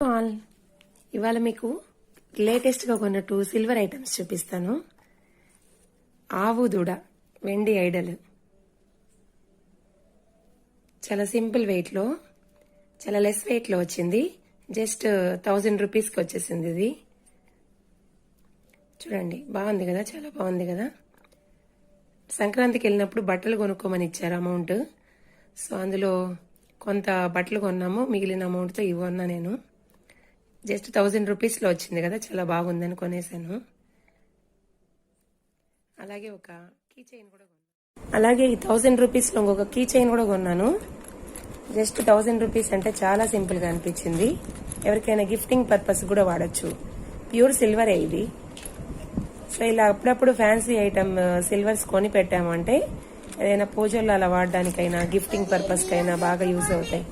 All ఇవాళ మీకు లేటెస్ట్గా కొన్న టూ సిల్వర్ ఐటమ్స్ చూపిస్తాను. ఆవు దూడ వెండి ఐడల్. చాలా సింపుల్ వెయిట్లో చాలా లెస్ వెయిట్లో వచ్చింది. జస్ట్ థౌజండ్ రూపీస్కి వచ్చేసింది ఇది. చూడండి బాగుంది కదా చాలా బాగుంది కదా. సంక్రాంతికి వెళ్ళినప్పుడు బట్టలు కొనుక్కోమని ఇచ్చారు అమౌంట్ సో అందులో కొంత బట్టలు కొన్నాము మిగిలిన అమౌంట్తో ఇవి కొన్నా నేను. జస్ట్ థౌజండ్ రూపీస్లో వచ్చింది కదా చాలా బాగుందని కొనేసాను. అలాగే ఒక కీ చైన్ కూడా కొన్నాను అలాగే ఈ థౌజండ్ రూపీస్లో ఇంకొక కీ చైన్ కూడా కొన్నాను. జస్ట్ థౌజండ్ రూపీస్ అంటే చాలా సింపుల్గా అనిపించింది. ఎవరికైనా గిఫ్టింగ్ పర్పస్ కూడా వాడచ్చు. ప్యూర్ సిల్వరే ఇది. సో ఇలా అప్పుడప్పుడు ఫ్యాన్సీ ఐటమ్ సిల్వర్స్ కొని పెట్టామంటే ఏదైనా పూజల్లో అలా వాడడానికైనా గిఫ్టింగ్ పర్పస్కైనా బాగా యూజ్ అవుతాయి.